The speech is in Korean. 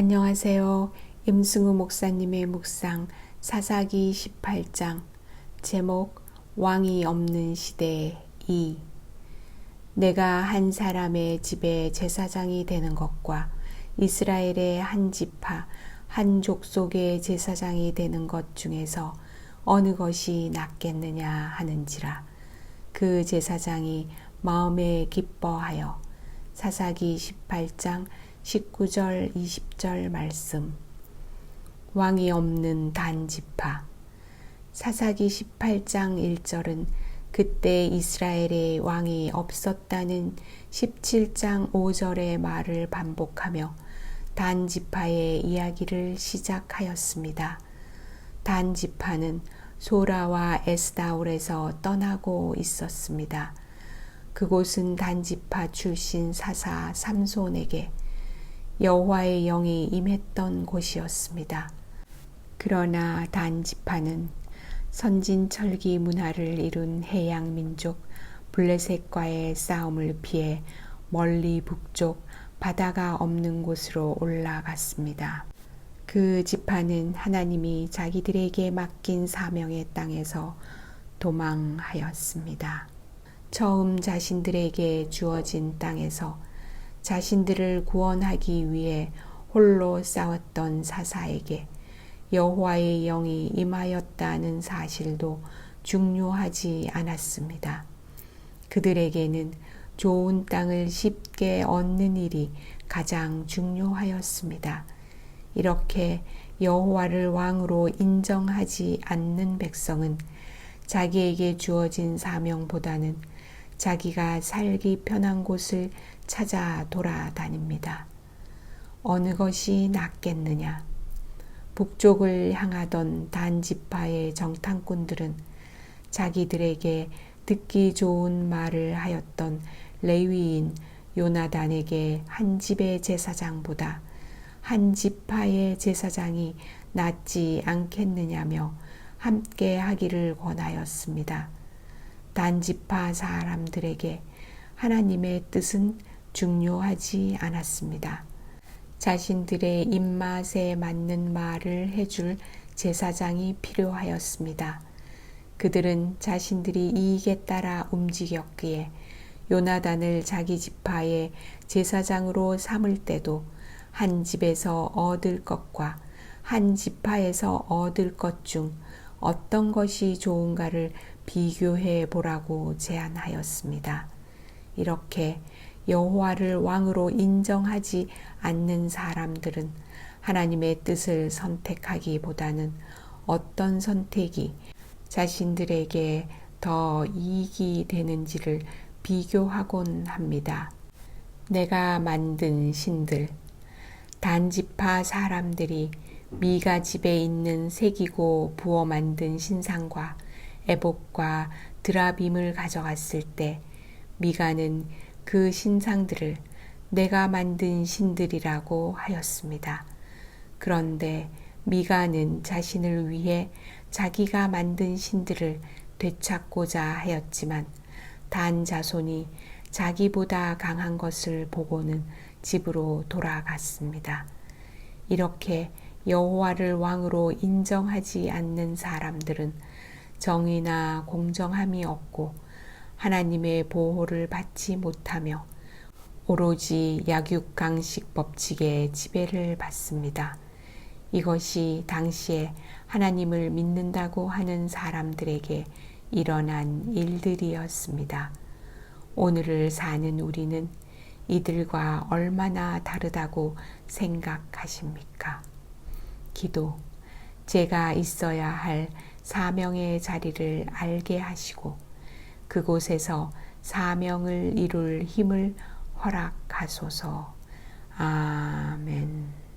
안녕하세요. 임승우 목사님의 묵상 사사기 18장 제목 왕이 없는 시대 2 내가 한 사람의 집에 제사장이 되는 것과 이스라엘의 한 지파 한 족속의 제사장이 되는 것 중에서 어느 것이 낫겠느냐 하는지라 그 제사장이 마음에 기뻐하여 사사기 18장 19절 20절 말씀 왕이 없는 단지파 사사기 18장 1절은 그때 이스라엘에 왕이 없었다는 17장 5절의 말을 반복하며 단지파의 이야기를 시작하였습니다. 단지파는 소라와 에스다올에서 떠나고 있었습니다. 그곳은 단지파 출신 사사 삼손에게 여호와의 영이 임했던 곳이었습니다. 그러나 단지파는 선진 철기 문화를 이룬 해양 민족 블레셋과의 싸움을 피해 멀리 북쪽 바다가 없는 곳으로 올라갔습니다. 그 지파는 하나님이 자기들에게 맡긴 사명의 땅에서 도망하였습니다. 처음 자신들에게 주어진 땅에서 자신들을 구원하기 위해 홀로 싸웠던 사사에게 여호와의 영이 임하였다는 사실도 중요하지 않았습니다. 그들에게는 좋은 땅을 쉽게 얻는 일이 가장 중요하였습니다. 이렇게 여호와를 왕으로 인정하지 않는 백성은 자기에게 주어진 사명보다는 자기가 살기 편한 곳을 찾아 돌아다닙니다. 어느 것이 낫겠느냐? 북쪽을 향하던 단지파의 정탐꾼들은 자기들에게 듣기 좋은 말을 하였던 레위인 요나단에게 한 집의 제사장보다 한 지파의 제사장이 낫지 않겠느냐며 함께 하기를 권하였습니다. 단지파 사람들에게 하나님의 뜻은 중요하지 않았습니다. 자신들의 입맛에 맞는 말을 해줄 제사장이 필요하였습니다. 그들은 자신들이 이익에 따라 움직였기에 요나단을 자기 지파의 제사장으로 삼을 때도 한 집에서 얻을 것과 한 지파에서 얻을 것 중 어떤 것이 좋은가를 비교해 보라고 제안하였습니다. 이렇게 여호와를 왕으로 인정하지 않는 사람들은 하나님의 뜻을 선택하기보다는 어떤 선택이 자신들에게 더 이익이 되는지를 비교하곤 합니다. 내가 만든 신들, 단지파 사람들이 미가 집에 있는 새기고 부어 만든 신상과 에복과 드라빔을 가져갔을 때 미가는 그 신상들을 내가 만든 신들이라고 하였습니다. 그런데 미가는 자신을 위해 자기가 만든 신들을 되찾고자 하였지만 단 자손이 자기보다 강한 것을 보고는 집으로 돌아갔습니다. 이렇게 여호와를 왕으로 인정하지 않는 사람들은 정의나 공정함이 없고 하나님의 보호를 받지 못하며 오로지 약육강식 법칙에 지배를 받습니다. 이것이 당시에 하나님을 믿는다고 하는 사람들에게 일어난 일들이었습니다. 오늘을 사는 우리는 이들과 얼마나 다르다고 생각하십니까? 기도, 제가 있어야 할 사명의 자리를 알게 하시고 그곳에서 사명을 이룰 힘을 허락하소서. 아멘.